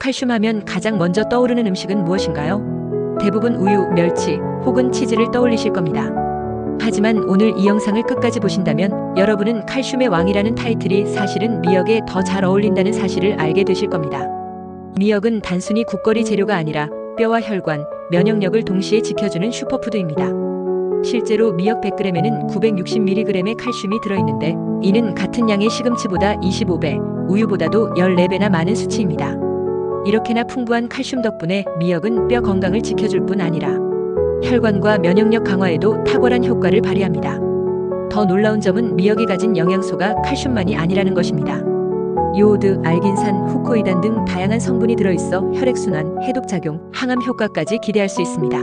칼슘 하면 가장 먼저 떠오르는 음식은 무엇인가요? 대부분 우유, 멸치 혹은 치즈를 떠올리실 겁니다. 하지만 오늘 이 영상을 끝까지 보신다면 여러분은 칼슘의 왕이라는 타이틀이 사실은 미역에 더 잘 어울린다는 사실을 알게 되실 겁니다. 미역은 단순히 국거리 재료가 아니라 뼈와 혈관, 면역력을 동시에 지켜주는 슈퍼푸드입니다. 실제로 미역 100g에는 960mg의 칼슘이 들어있는데 이는 같은 양의 시금치보다 25배, 우유보다도 14배나 많은 수치입니다. 이렇게나 풍부한 칼슘 덕분에 미역은 뼈 건강을 지켜줄 뿐 아니라 혈관과 면역력 강화에도 탁월한 효과를 발휘합니다. 더 놀라운 점은 미역이 가진 영양소가 칼슘만이 아니라는 것입니다. 요오드, 알긴산, 후코이단 등 다양한 성분이 들어있어 혈액순환, 해독작용, 항암 효과까지 기대할 수 있습니다.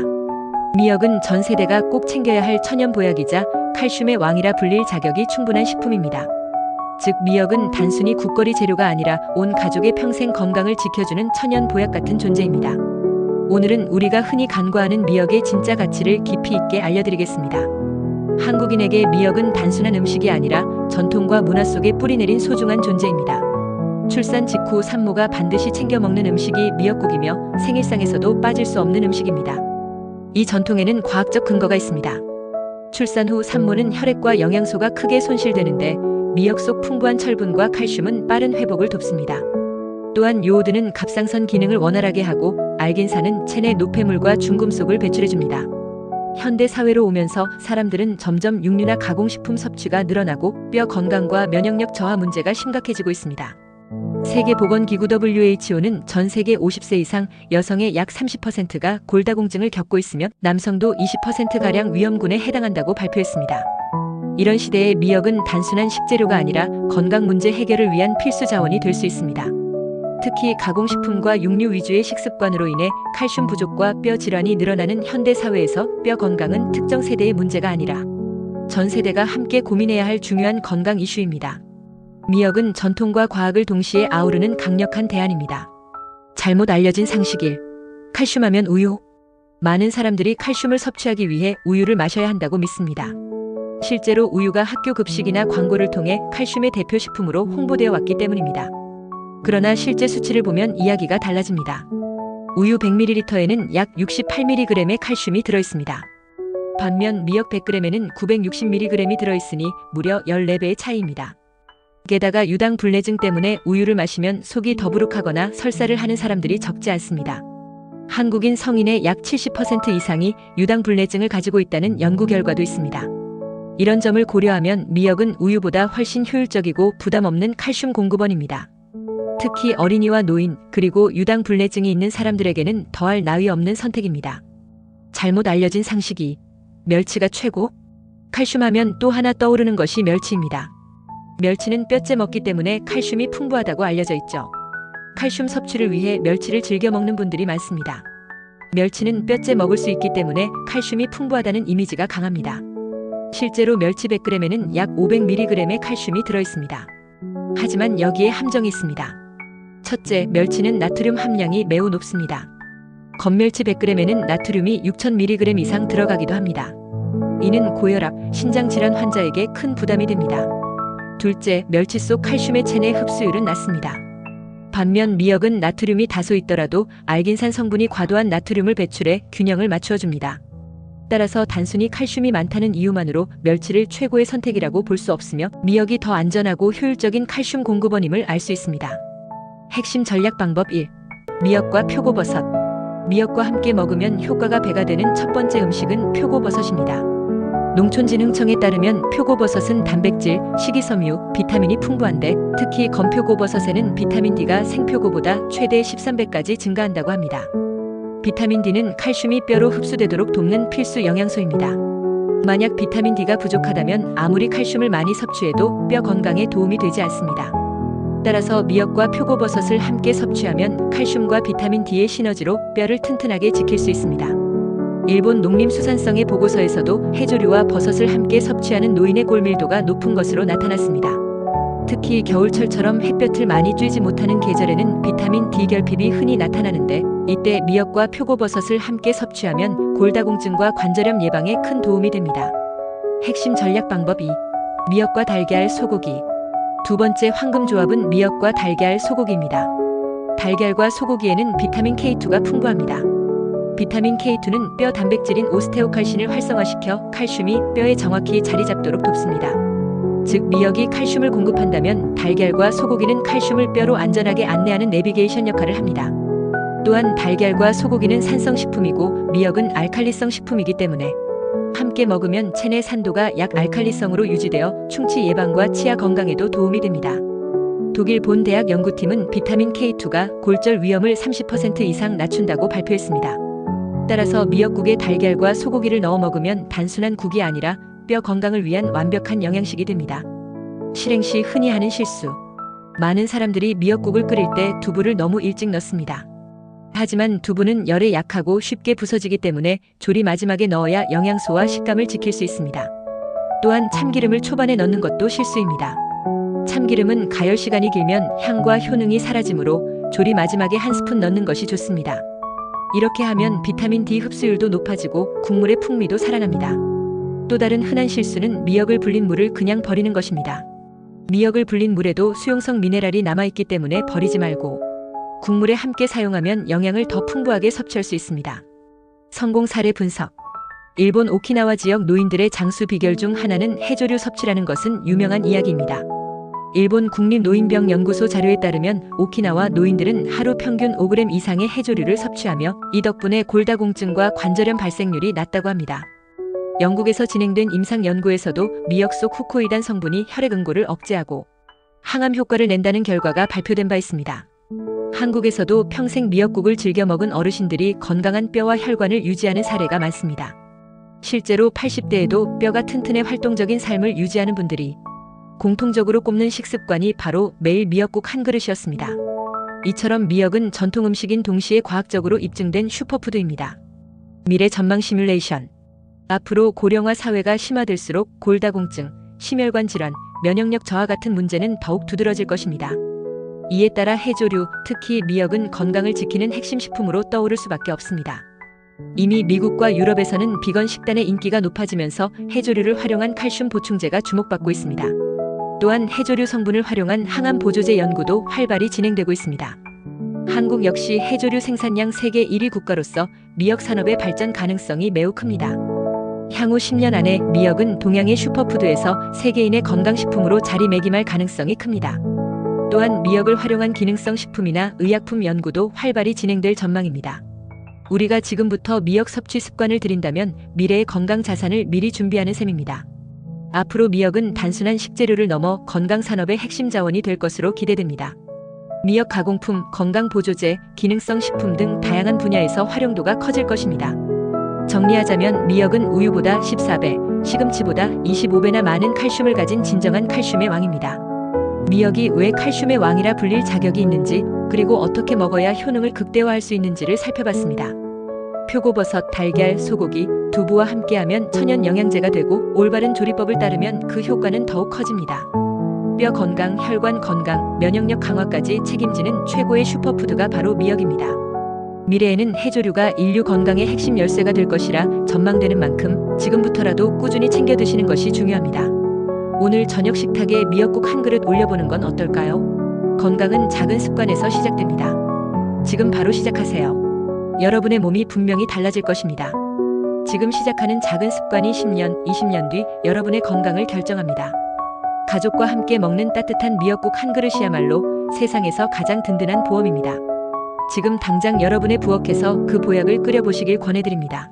미역은 전 세대가 꼭 챙겨야 할 천연 보약이자 칼슘의 왕이라 불릴 자격이 충분한 식품입니다. 즉 미역은 단순히 국거리 재료가 아니라 온 가족의 평생 건강을 지켜주는 천연 보약 같은 존재입니다. 오늘은 우리가 흔히 간과하는 미역의 진짜 가치를 깊이 있게 알려드리겠습니다. 한국인에게 미역은 단순한 음식이 아니라 전통과 문화 속에 뿌리내린 소중한 존재입니다. 출산 직후 산모가 반드시 챙겨 먹는 음식이 미역국이며 생일상에서도 빠질 수 없는 음식입니다. 이 전통에는 과학적 근거가 있습니다. 출산 후 산모는 혈액과 영양소가 크게 손실되는데 미역 속 풍부한 철분과 칼슘은 빠른 회복을 돕습니다. 또한 요오드는 갑상선 기능을 원활하게 하고 알긴산은 체내 노폐물과 중금속을 배출해줍니다. 현대 사회로 오면서 사람들은 점점 육류나 가공식품 섭취가 늘어나고 뼈 건강과 면역력 저하 문제가 심각해지고 있습니다. 세계보건기구 WHO는 전 세계 50세 이상 여성의 약 30%가 골다공증을 겪고 있으며 남성도 20%가량 위험군에 해당한다고 발표했습니다. 이런 시대에 미역은 단순한 식재료가 아니라 건강 문제 해결을 위한 필수 자원이 될 수 있습니다. 특히 가공식품과 육류 위주의 식습관으로 인해 칼슘 부족과 뼈 질환이 늘어나는 현대 사회에서 뼈 건강은 특정 세대의 문제가 아니라 전 세대가 함께 고민해야 할 중요한 건강 이슈입니다. 미역은 전통과 과학을 동시에 아우르는 강력한 대안입니다. 잘못 알려진 상식일. 칼슘하면 우유. 많은 사람들이 칼슘을 섭취하기 위해 우유를 마셔야 한다고 믿습니다. 실제로 우유가 학교 급식이나 광고를 통해 칼슘의 대표 식품으로 홍보되어 왔기 때문입니다. 그러나 실제 수치를 보면 이야기가 달라집니다. 우유 100ml에는 약 68mg의 칼슘이 들어있습니다. 반면 미역 100g에는 960mg이 들어있으니 무려 14배의 차이입니다. 게다가 유당 불내증 때문에 우유를 마시면 속이 더부룩하거나 설사를 하는 사람들이 적지 않습니다. 한국인 성인의 약 70% 이상이 유당 불내증을 가지고 있다는 연구 결과도 있습니다. 이런 점을 고려하면 미역은 우유보다 훨씬 효율적이고 부담 없는 칼슘 공급원입니다. 특히 어린이와 노인, 그리고 유당 불내증이 있는 사람들에게는 더할 나위 없는 선택입니다. 잘못 알려진 상식이 멸치가 최고? 칼슘 하면 또 하나 떠오르는 것이 멸치입니다. 멸치는 뼈째 먹기 때문에 칼슘이 풍부하다고 알려져 있죠. 칼슘 섭취를 위해 멸치를 즐겨 먹는 분들이 많습니다. 멸치는 뼈째 먹을 수 있기 때문에 칼슘이 풍부하다는 이미지가 강합니다. 실제로 멸치 100g에는 약 500mg의 칼슘이 들어있습니다. 하지만 여기에 함정이 있습니다. 첫째, 멸치는 나트륨 함량이 매우 높습니다. 건멸치 100g에는 나트륨이 6000mg 이상 들어가기도 합니다. 이는 고혈압, 신장질환 환자에게 큰 부담이 됩니다. 둘째, 멸치 속 칼슘의 체내 흡수율은 낮습니다. 반면 미역은 나트륨이 다소 있더라도 알긴산 성분이 과도한 나트륨을 배출해 균형을 맞추어 줍니다. 따라서 단순히 칼슘이 많다는 이유만으로 멸치를 최고의 선택이라고 볼 수 없으며 미역이 더 안전하고 효율적인 칼슘 공급원임을 알 수 있습니다. 핵심 전략 방법 1. 미역과 표고버섯. 미역과 함께 먹으면 효과가 배가 되는 첫 번째 음식은 표고버섯입니다. 농촌진흥청에 따르면 표고버섯은 단백질, 식이섬유, 비타민이 풍부한데 특히 건표고버섯에는 비타민 D가 생표고보다 최대 13배까지 증가한다고 합니다. 비타민 D는 칼슘이 뼈로 흡수되도록 돕는 필수 영양소입니다. 만약 비타민 D가 부족하다면 아무리 칼슘을 많이 섭취해도 뼈 건강에 도움이 되지 않습니다. 따라서 미역과 표고버섯을 함께 섭취하면 칼슘과 비타민 D의 시너지로 뼈를 튼튼하게 지킬 수 있습니다. 일본 농림수산성의 보고서에서도 해조류와 버섯을 함께 섭취하는 노인의 골밀도가 높은 것으로 나타났습니다. 특히 겨울철처럼 햇볕을 많이 쬐지 못하는 계절에는 비타민 D 결핍이 흔히 나타나는데 이때 미역과 표고버섯을 함께 섭취하면 골다공증과 관절염 예방에 큰 도움이 됩니다. 핵심 전략 방법 2. 미역과 달걀 소고기. 두 번째 황금 조합은 미역과 달걀 소고기입니다. 달걀과 소고기에는 비타민 K2가 풍부합니다. 비타민 K2는 뼈 단백질인 오스테오칼신을 활성화시켜 칼슘이 뼈에 정확히 자리 잡도록 돕습니다. 즉 미역이 칼슘을 공급한다면 달걀과 소고기는 칼슘을 뼈로 안전하게 안내하는 내비게이션 역할을 합니다. 또한 달걀과 소고기는 산성 식품이고 미역은 알칼리성 식품이기 때문에 함께 먹으면 체내 산도가 약 알칼리성으로 유지되어 충치 예방과 치아 건강에도 도움이 됩니다. 독일 본 대학 연구팀은 비타민 K2가 골절 위험을 30% 이상 낮춘다고 발표했습니다. 따라서 미역국에 달걀과 소고기를 넣어 먹으면 단순한 국이 아니라 뼈 건강을 위한 완벽한 영양식이 됩니다. 실행 시 흔히 하는 실수. 많은 사람들이 미역국을 끓일 때 두부를 너무 일찍 넣습니다. 하지만 두부는 열에 약하고 쉽게 부서지기 때문에 조리 마지막에 넣어야 영양소와 식감을 지킬 수 있습니다. 또한 참기름을 초반에 넣는 것도 실수입니다. 참기름은 가열 시간이 길면 향과 효능이 사라지므로 조리 마지막에 한 스푼 넣는 것이 좋습니다. 이렇게 하면 비타민 D 흡수율도 높아지고 국물의 풍미도 살아납니다. 또 다른 흔한 실수는 미역을 불린 물을 그냥 버리는 것입니다. 미역을 불린 물에도 수용성 미네랄이 남아있기 때문에 버리지 말고 국물에 함께 사용하면 영양을 더 풍부하게 섭취할 수 있습니다. 성공 사례 분석. 일본 오키나와 지역 노인들의 장수 비결 중 하나는 해조류 섭취라는 것은 유명한 이야기입니다. 일본 국립노인병연구소 자료에 따르면 오키나와 노인들은 하루 평균 5g 이상의 해조류를 섭취하며 이 덕분에 골다공증과 관절염 발생률이 낮다고 합니다. 영국에서 진행된 임상 연구에서도 미역 속 후코이단 성분이 혈액 응고를 억제하고 항암 효과를 낸다는 결과가 발표된 바 있습니다. 한국에서도 평생 미역국을 즐겨 먹은 어르신들이 건강한 뼈와 혈관을 유지하는 사례가 많습니다. 실제로 80대에도 뼈가 튼튼해 활동적인 삶을 유지하는 분들이 공통적으로 꼽는 식습관이 바로 매일 미역국 한 그릇이었습니다. 이처럼 미역은 전통 음식인 동시에 과학적으로 입증된 슈퍼푸드입니다. 미래 전망 시뮬레이션. 앞으로 고령화 사회가 심화될수록 골다공증, 심혈관 질환, 면역력 저하 같은 문제는 더욱 두드러질 것입니다. 이에 따라 해조류, 특히 미역은 건강을 지키는 핵심 식품으로 떠오를 수밖에 없습니다. 이미 미국과 유럽에서는 비건 식단의 인기가 높아지면서 해조류를 활용한 칼슘 보충제가 주목받고 있습니다. 또한 해조류 성분을 활용한 항암 보조제 연구도 활발히 진행되고 있습니다. 한국 역시 해조류 생산량 세계 1위 국가로서 미역 산업의 발전 가능성이 매우 큽니다. 향후 10년 안에 미역은 동양의 슈퍼푸드에서 세계인의 건강식품으로 자리매김할 가능성이 큽니다. 또한 미역을 활용한 기능성 식품이나 의약품 연구도 활발히 진행될 전망입니다. 우리가 지금부터 미역 섭취 습관을 들인다면 미래의 건강 자산을 미리 준비하는 셈입니다. 앞으로 미역은 단순한 식재료를 넘어 건강 산업의 핵심 자원이 될 것으로 기대됩니다. 미역 가공품, 건강 보조제, 기능성 식품 등 다양한 분야에서 활용도가 커질 것입니다. 정리하자면 미역은 우유보다 14배, 시금치보다 25배나 많은 칼슘을 가진 진정한 칼슘의 왕입니다. 미역이 왜 칼슘의 왕이라 불릴 자격이 있는지, 그리고 어떻게 먹어야 효능을 극대화할 수 있는지를 살펴봤습니다. 표고버섯, 달걀, 소고기, 두부와 함께하면 천연 영양제가 되고 올바른 조리법을 따르면 그 효과는 더욱 커집니다. 뼈 건강, 혈관 건강, 면역력 강화까지 책임지는 최고의 슈퍼푸드가 바로 미역입니다. 미래에는 해조류가 인류 건강의 핵심 열쇠가 될 것이라 전망되는 만큼 지금부터라도 꾸준히 챙겨 드시는 것이 중요합니다. 오늘 저녁 식탁에 미역국 한 그릇 올려보는 건 어떨까요? 건강은 작은 습관에서 시작됩니다. 지금 바로 시작하세요. 여러분의 몸이 분명히 달라질 것입니다. 지금 시작하는 작은 습관이 10년, 20년 뒤 여러분의 건강을 결정합니다. 가족과 함께 먹는 따뜻한 미역국 한 그릇이야말로 세상에서 가장 든든한 보험입니다. 지금 당장 여러분의 부엌에서 그 보약을 끓여보시길 권해드립니다.